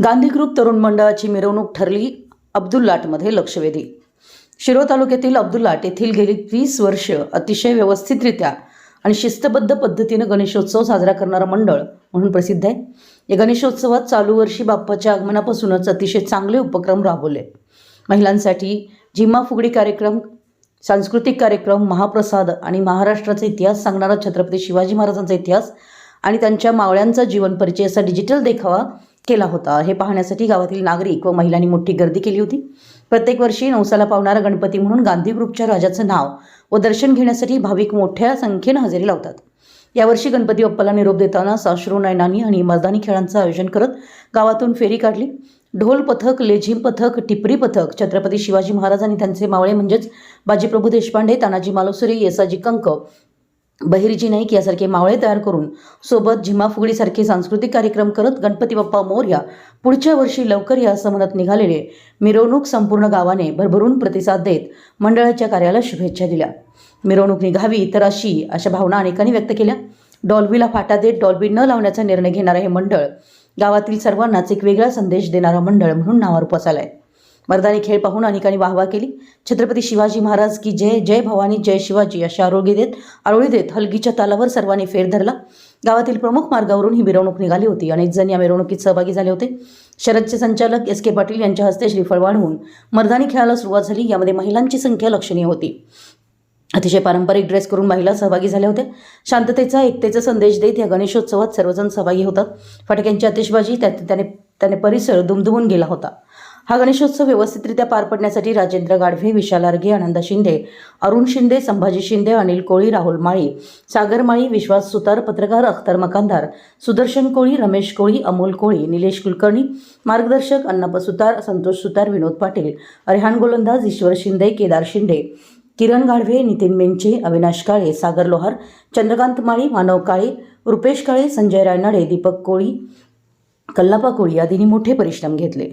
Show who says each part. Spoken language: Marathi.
Speaker 1: गांधी ग्रुप तरुण मंडळाची मिरवणूक ठरली अब्दुल्लाटमध्ये लक्षवेधी. शिरो तालुक्यातील अब्दुल्लाट येथील गेली वीस वर्ष अतिशय व्यवस्थितरित्या आणि शिस्तबद्ध पद्धतीनं गणेशोत्सव साजरा करणारं मंडळ म्हणून प्रसिद्ध आहे. या गणेशोत्सवात चालू वर्षी बाप्पाच्या आगमनापासूनच अतिशय चांगले उपक्रम राबवले. महिलांसाठी झिम्मा फुगडी कार्यक्रम सांस्कृतिक कार्यक्रम महाप्रसाद आणि महाराष्ट्राचा इतिहास सांगणारा छत्रपती शिवाजी महाराजांचा इतिहास आणि त्यांच्या मावळ्यांचा जीवन परिचय असा डिजिटल देखावा केला होता. हे पाहण्यासाठी गावातील नागरिक व महिलांनी मोठी गर्दी केली होती. प्रत्येक वर्षी नवसाला पावणारा गणपती म्हणून गांधी ग्रुपच्या राजाचं नाव व दर्शन घेण्यासाठी भाविक मोठ्या संख्येनं हजेरी लावतात. यावर्षी गणपती बाप्पाला निरोप देताना साश्रू नैनानी आणि मर्दानी खेळांचं आयोजन करत गावातून फेरी काढली. ढोल पथक लेझिम पथक टिपरी पथक छत्रपती शिवाजी महाराज आणि त्यांचे मावळे म्हणजेच बाजीप्रभू देशपांडे तानाजी मालुसरे येसाजी कंक बहिर्जी नाईक यासारखे मावळे तयार करून सोबत झिमाफुगडीसारखे सांस्कृतिक कार्यक्रम करत गणपती बाप्पा मोर्या पुढच्या वर्षी लवकर या असं म्हणत निघालेले मिरवणूक संपूर्ण गावाने भरभरून प्रतिसाद देत मंडळाच्या कार्याला शुभेच्छा दिल्या. मिरवणूक निघावी तर अशी अशा भावना अनेकांनी व्यक्त केल्या. डॉल्बीला फाटा देत डॉल्बी न लावण्याचा निर्णय घेणारं हे मंडळ गावातील सर्वांनाच एक वेगळा संदेश देणारं मंडळ म्हणून नावारूपास आलंय मर्दानी खेळ पाहून अनेकांनी वाहवा केली. छत्रपती शिवाजी महाराज की जय जय भवानी जय शिवाजी अशा आरोग्य देत आरोळी देत हलगीच्या तालावर सर्वांनी फेर धरला. गावातील प्रमुख मार्गावरून ही मिरवणूक निघाली होती. अनेक जण या मिरवणुकीत सहभागी झाले होते. शरदचे संचालक एस के पाटील यांच्या हस्ते श्रीफळ वाढवून मर्दानी खेळाला सुरुवात झाली. यामध्ये महिलांची संख्या लक्षणीय होती. अतिशय पारंपरिक ड्रेस करून महिला सहभागी झाल्या होत्या. शांततेचा एकतेचा संदेश देत या गणेशोत्सवात सर्वजण सहभागी होतात. फटाक्यांची आतिषबाजी त्याने त्याने परिसर दुमदुमून गेला होता. हा गणेशोत्सव व्यवस्थितरित्या पार पडण्यासाठी राजेंद्र गाढवे विशाल आर्गे आनंद शिंदे अरुण शिंदे संभाजी शिंदे अनिल कोळी राहुल माळी सागर माळी विश्वास सुतार पत्रकार अख्तर मकानदार सुदर्शन कोळी रमेश कोळी अमोल कोळी निलेश कुलकर्णी मार्गदर्शक अन्नप सुतार संतोष सुतार विनोद पाटील अरेहान गोलंदाज ईश्वर शिंदे केदार शिंदे किरण गाढवे नितीन मेंचे अविनाश काळे सागर लोहार चंद्रकांत माळी मानव काळे रुपेश काळे संजय रायनाडे दीपक कोळी कल्लापा कोळी आदींनी मोठे परिश्रम घेतले.